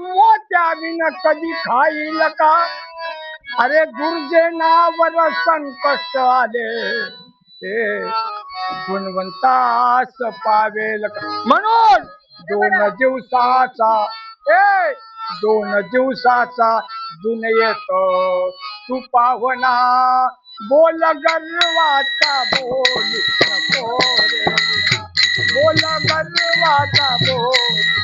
मोत्या विन कधी खाईल का? अरे गुरुजनावर संकष्ट आले. ते गुणवंतास पावेल का? म्हणून दोन दिवसाचा ए दोन दिवसाचा दुन येतो. तू पाहुणा बोल गर्वाचा बोल नको रे बोल गर्वाचा बोल.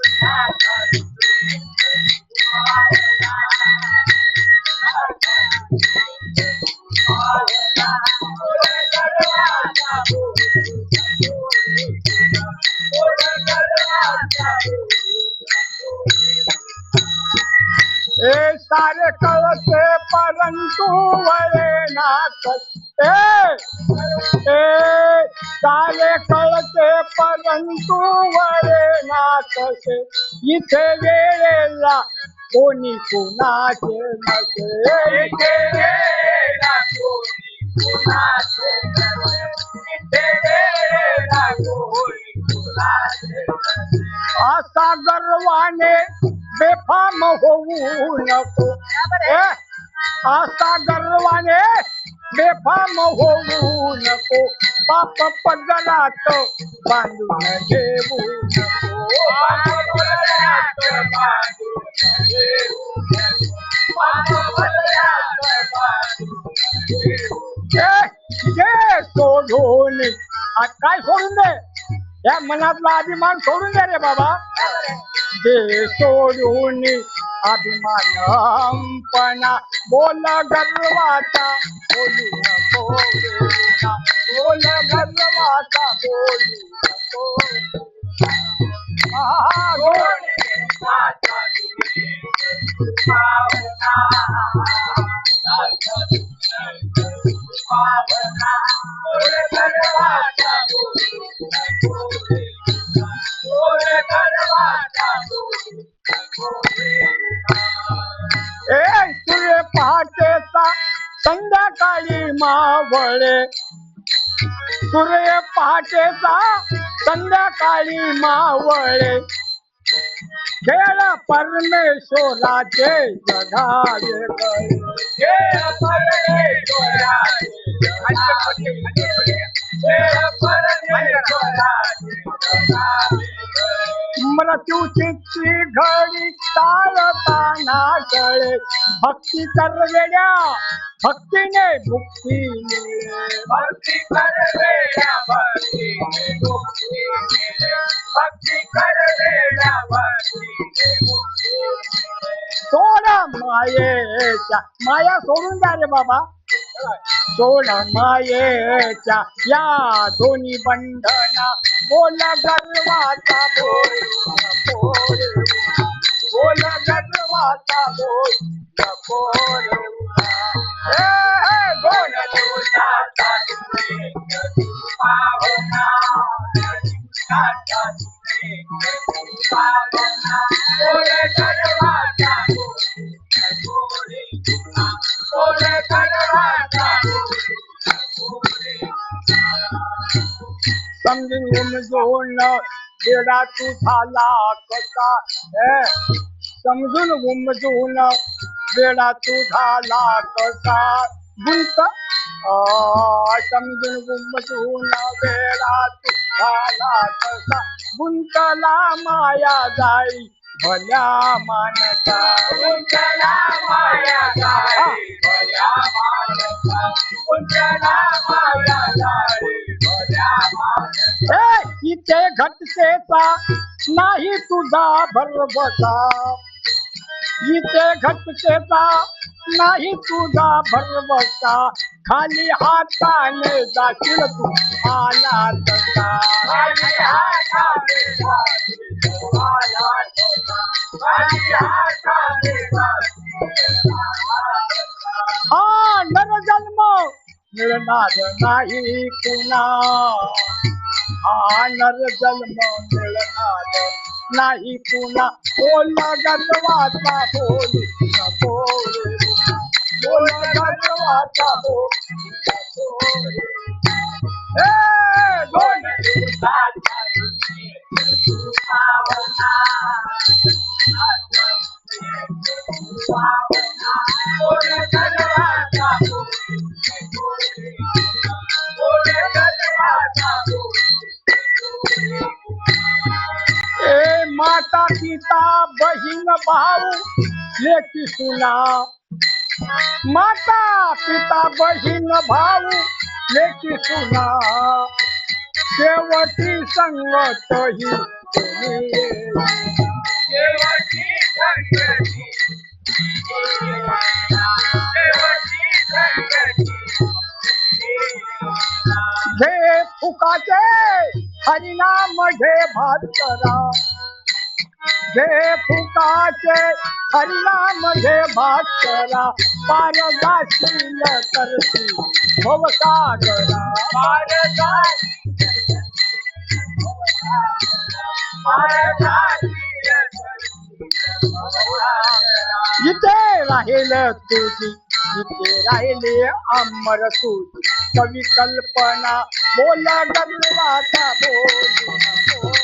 ए सारे कळते परंतु वळे नाथ ए ए सारे कळते परंतु वळे नाथ नसे। इथे वेळेला कोणी कुणाचे नसे. इथे गर्वाने बेफाम असा गर्वाने बेफाम नको पाप पदरात बांधून घेऊ नको पाप पदरात बांधून घेऊ नको. पाप पदरात बांधून घेऊ नको. ए, जे सोडून आ, काय सोडून दे या मनातला अभिमान सोडून दे रे बाबा. दे सोडून अभिमानपणा. बोल गर्वाचा बोलू नको बोल गर्वाचा बोलू नको पहाटेचा संध्याकाळी मावळे. सूर्य पहाटेचा संध्याकाळी मावळे. खेळ परमेश्वराचे जगावे गळे. खेळ परमेश्वराचे मृत्यूची घडी चालताना कळे भक्ती करवेड्या. भक्तीने मुक्ती मिळे भक्ती भक्तीने मुक्ती मिळे भक्ती भक्तीने मुक्ती मिळे. सोड मायेच्या. माया सोडून द्या रे बाबा. सोड मायेच्या. या दोन्ही बंधना. बोल गर्वाचा बोल. समजून उमजून वेडा तू झाला कसा? ए, समजून उमजून वेडा तू झाला कसा गुंत? आ, समजून उमजून वेडा तू झाला कसा गुंतला माया जाई भल्या मानसा. गुंतला माया जाई भल्या मानसा. गुंतला माया जाई भल्या मानसा. ए, इथे घटतेचा नाही तुझा भरवसा. इथे घटतेचा नाही तुझा भरवसा खाली हाताने जाशील तू आला तसा. हा नर जन्म मिळणार नाही पुन्हा हा नर जन्म मिळणार नाही पुन्हा बोल गजवाचा बोल बोल। माता पिता बहीण भाऊ लेकी सुना माता पिता बहीण भाऊ लेकी सुना शेवटी संगत ही शेवटी घे फुकाचे हरिनाम घे करा घे फुकाचे हरिनाम घे भास्करा पार जाशील करती भवसागरा। पार जाशील पार जाशील इथे राहील तुझी इथे राहिले अमर तुझी। कवी कल्पना बोल बोल बोल।